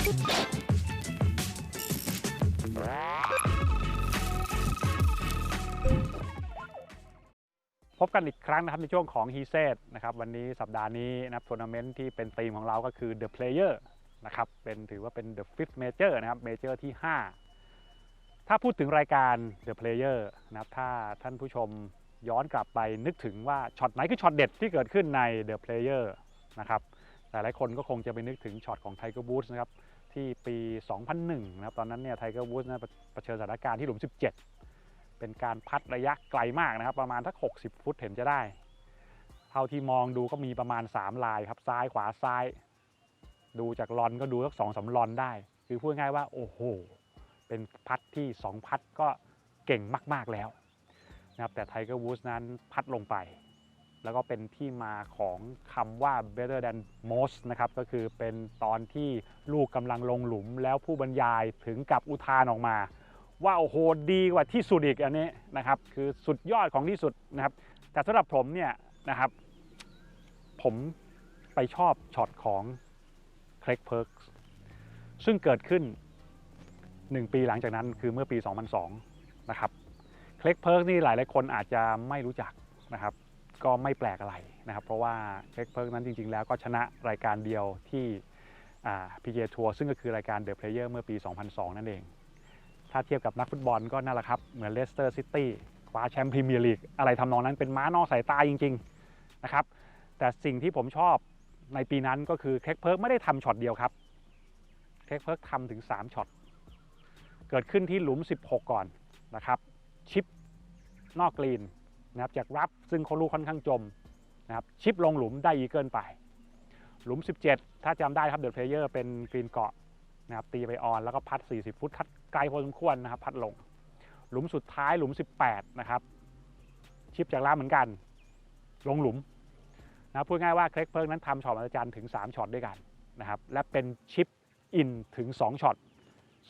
พบกันอีกครั้งนะครับในช่วงของ h e s e t นะครับวันนี้สัปดาห์นี้นะครับทัวร์นาเมนต์ที่เป็นธีมของเราก็คือ The Player นะครับเป็นถือว่าเป็น The Fifth Major นะครับ Major ที่ 5 ถ้าพูดถึงรายการ The Player นะครับถ้าท่านผู้ชมย้อนกลับไปนึกถึงว่าช็อตไหนคือช็อตเด็ดที่เกิดขึ้นใน The Player นะครับ หลายๆคนก็คงจะไปนึกถึงช็อตของ Tiger Woods นะครับที่ปี 2001 นะครับ ตอนนั้นเนี่ย Tiger Woods นะเผชิญสถานการณ์ที่หลุม 17 เป็นการพัดระยะไกลมากนะครับ ประมาณทัก 60 ฟุตเห็นจะได้ เท่าที่มองดูก็มีประมาณ 3 ลายครับ ซ้ายขวาซ้าย ดูจากลอนก็ดูสักสองสาลอนได้ คือพูดง่ายว่า โอ้โห เป็นพัดที่ 2 พัดก็เก่งมาก ๆแล้วนะครับแต่ไทเกอร์วูดนั้นพัดลงไป แล้วก็เป็นที่มาของคำว่า better than most นะครับก็คือเป็นตอนที่ลูกกำลังลงหลุมแล้วผู้บรรยายถึงกับอุทานออกมา ว่าโอ้โหดีกว่าที่สุดอีกอันนี้นะครับคือสุดยอดของที่สุดนะครับ แต่สำหรับผมเนี่ยนะครับผมไปชอบช็อตของเครกเพิร์กซึ่งเกิดขึ้น 1 ปีหลังจากนั้นคือเมื่อปี 2002 นะครับเครกเพิร์กนี่หลายหลายคนอาจจะไม่รู้จักนะครับ ก็ไม่แปลกอะไรนะครับ เพราะว่าเครกเพิร์กนั้นจริง ๆ แล้วก็ชนะรายการเดียวที่พีเจทัวร์ซึ่งก็คือรายการเดอะเพลเยอร์เมื่อปี 2002 นั่นเอง ถ้าเทียบกับนักฟุตบอลก็นั่นแหละครับ เหมือนเลสเตอร์ซิตี้คว้าแชมป์พรีเมียร์ลีกอะไรทำนองนั้นเป็นม้านอกสายตาจริง ๆ นะครับ แต่สิ่งที่ผมชอบในปีนั้นก็คือเครกเพิร์กไม่ได้ทำช็อตเดียวครับเครกเพิร์กทำถึง 3ช็อตเกิดขึ้นที่หลุม 16 ก่อนนะครับชิปนอกกรีน นะครับจากรับซึ่งเขาลูกค่อนข้างจมนะครับชิปลงหลุมได้อีเกิลไป หลุม 17 ถ้าจำได้ครับเดอะเพลเยอร์เป็นกรีนเกาะนะครับตีไปออนแล้วก็พัด 40 ฟุตพัดไกลพอสมควรนะครับพัดลง หลุมสุดท้ายหลุม 18 นะครับชิปจากล่างเหมือนกัน ลงหลุมนะพูดง่ายว่าเครกเพิร์กนั้นทำช็อตอาจารย์ถึง 3ช็อตด้วยกันนะครับและเป็นชิปอินถึง 2ช็อต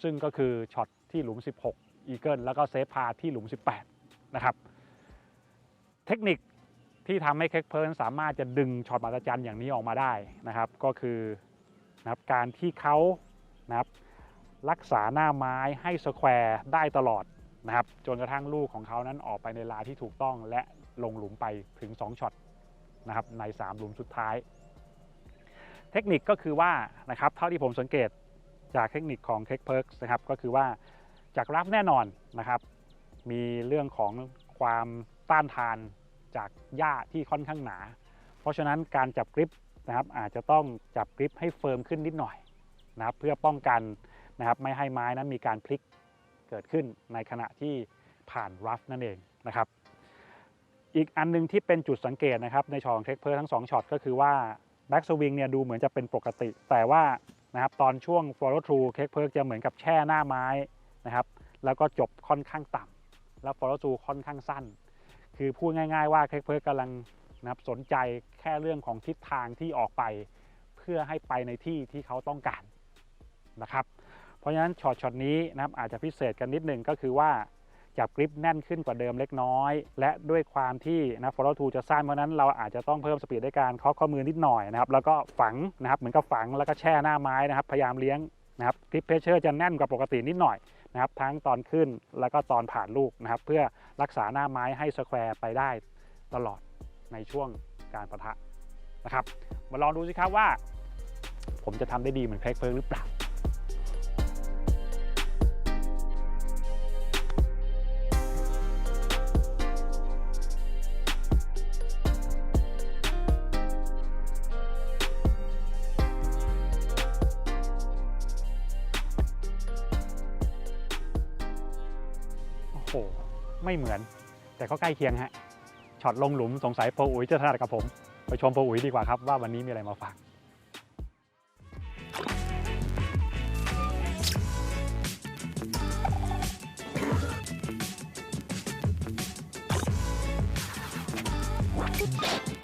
ซึ่งก็คือช็อตที่หลุม 16 อีเกิลแล้วก็เซฟพาที่หลุม 18 นะครับ เทคนิคที่ทำให้เครกเพิร์กสามารถจะดึงช็อตมาอาจารย์อย่างนี้ออกมาได้นะครับ ก็คือนะครับการที่เขานะครับรักษาหน้าไม้ให้สแควร์ได้ตลอดนะครับ จนกระทั่งลูกของเขานั้นออกไปในลาที่ถูกต้องและลงหลุมไปถึง 2ช็อตนะครับใน 3 หลุมสุดท้าย เทคนิคก็คือว่านะครับเท่าที่ผมสังเกตจากเทคนิคของเค k กเพิร์กนะครับก็คือว่าจากรับแน่นอนนะครับ มีเรื่องของความต้านทาน จากหญ้าที่ค่อนข้างหนา เพราะฉะนั้นการจับกริปนะครับอาจจะต้องจับกริปให้เฟิร์มขึ้นนิดหน่อยนะครับเพื่อป้องกันนะครับไม่ให้ไม้นั้นมีการพลิกเกิดขึ้นในขณะที่ผ่านรัฟนั่นเองนะครับ อีกอันหนึงที่เป็นจุดสังเกตนะครับในช็อตของเทคเพอร์ทั้ง2ช็อตก็คือว่าแบ็กสวิงเนี่ยดูเหมือนจะเป็นปกติ แต่ว่านะครับตอนช่วง follow through เค้กเพิร์กจะเหมือนกับแช่หน้าไม้นะครับแล้วก็จบค่อนข้างต่ำแล้ว follow through ค่อนข้างสั้น คือพูดง่าย ๆ ว่าเค้กเพิร์กกำลังนะครับสนใจแค่เรื่องของทิศทางที่ออกไป เพื่อให้ไปในที่ที่เขาต้องการนะครับ เพราะฉะนั้นช็อตช็อตนี้นะครับอาจจะพิเศษกันนิดนึงก็คือว่าจับกริปแน่นขึ้นกว่าเดิมเล็กน้อย และด้วยความที่นะ follow through จะสั้นเพราะนั้นเราอาจจะต้องเพิ่มสปีดด้วยการเคาะข้อมือนิดหน่อยนะครับแล้วก็ฝังนะครับเหมือนกับฝังแล้วก็แช่หน้าไม้นะครับ พยายามเลี้ยงนะครับกริปเพชเชอร์จะแน่นกว่าปกตินิดหน่อยนะครับทั้งตอนขึ้นแล้วก็ตอนผ่านลูกนะครับ เพื่อ รักษาหน้าไม้ให้สแควร์ไปได้ตลอดในช่วงการประทะนะครับ มาลองดูสิครับว่า ผมจะทำได้ดีเหมือนเครกเพิร์หรือเปล่าโอ้โห ไม่เหมือน แต่ก็ใกล้เคียงฮะช็อตลงหลุมสงสัยโปอุ๋ยจะถนัดกับผม ไปชมโปอุ๋ยดีกว่าครับว่าวันนี้มีอะไรมาฝาก Thank